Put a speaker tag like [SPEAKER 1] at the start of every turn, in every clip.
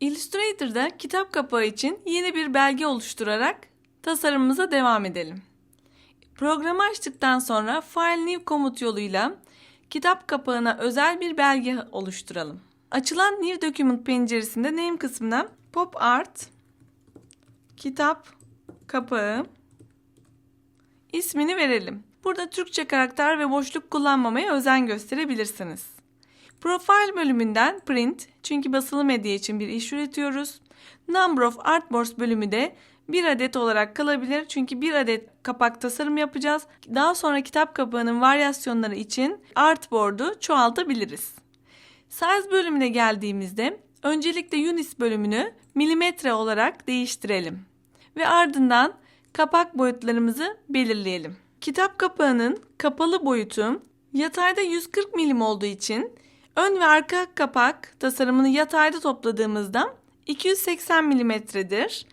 [SPEAKER 1] Illustrator'da kitap kapağı için yeni bir belge oluşturarak tasarımımıza devam edelim. Programı açtıktan sonra File New komut yoluyla kitap kapağına özel bir belge oluşturalım. Açılan New Document penceresinde Name kısmına Pop Art kitap kapağı ismini verelim. Burada Türkçe karakter ve boşluk kullanmamaya özen gösterebilirsiniz. Profile bölümünden print çünkü basılı medya için bir iş üretiyoruz. Number of artboards bölümü de bir adet olarak kalabilir çünkü bir adet kapak tasarım yapacağız. Daha sonra kitap kapağının varyasyonları için artboard'u çoğaltabiliriz. Size bölümüne geldiğimizde öncelikle units bölümünü milimetre olarak değiştirelim. Ve ardından kapak boyutlarımızı belirleyelim. Kitap kapağının kapalı boyutu yatayda 140 milim olduğu için ön ve arka kapak tasarımını yatayda topladığımızda 280 milimetredir.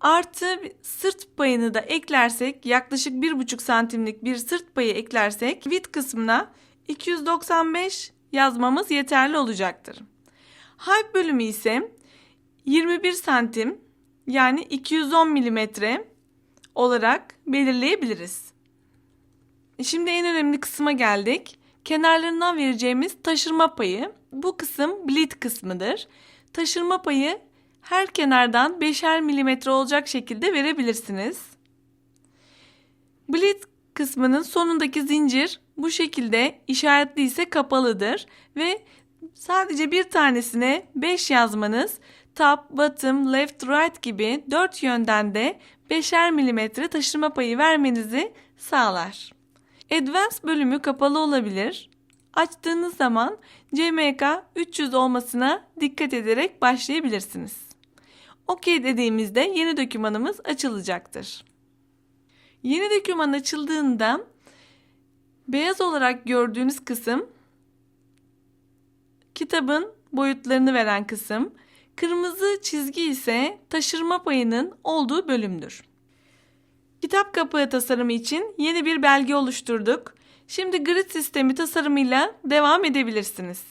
[SPEAKER 1] Artı sırt payını da eklersek yaklaşık 1,5 santimlik bir sırt payı eklersek width kısmına 295 yazmamız yeterli olacaktır. Height bölümü ise 21 santim yani 210 milimetre olarak belirleyebiliriz. Şimdi en önemli kısma geldik. Kenarlarından vereceğimiz taşırma payı. Bu kısım bleed kısmıdır. Taşırma payı her kenardan 5'er milimetre olacak şekilde verebilirsiniz. Bleed kısmının sonundaki zincir bu şekilde işaretli ise kapalıdır ve sadece bir tanesine 5 yazmanız top, bottom, left, right gibi 4 yönden de 5'er milimetre taşırma payı vermenizi sağlar. Advanced bölümü kapalı olabilir. Açtığınız zaman CMK 300 olmasına dikkat ederek başlayabilirsiniz. OK dediğimizde yeni dokümanımız açılacaktır. Yeni doküman açıldığında beyaz olarak gördüğünüz kısım kitabın boyutlarını veren kısım, kırmızı çizgi ise taşırma payının olduğu bölümdür. Kitap kapağı tasarımı için yeni bir belge oluşturduk. Şimdi grid sistemi tasarımıyla devam edebilirsiniz.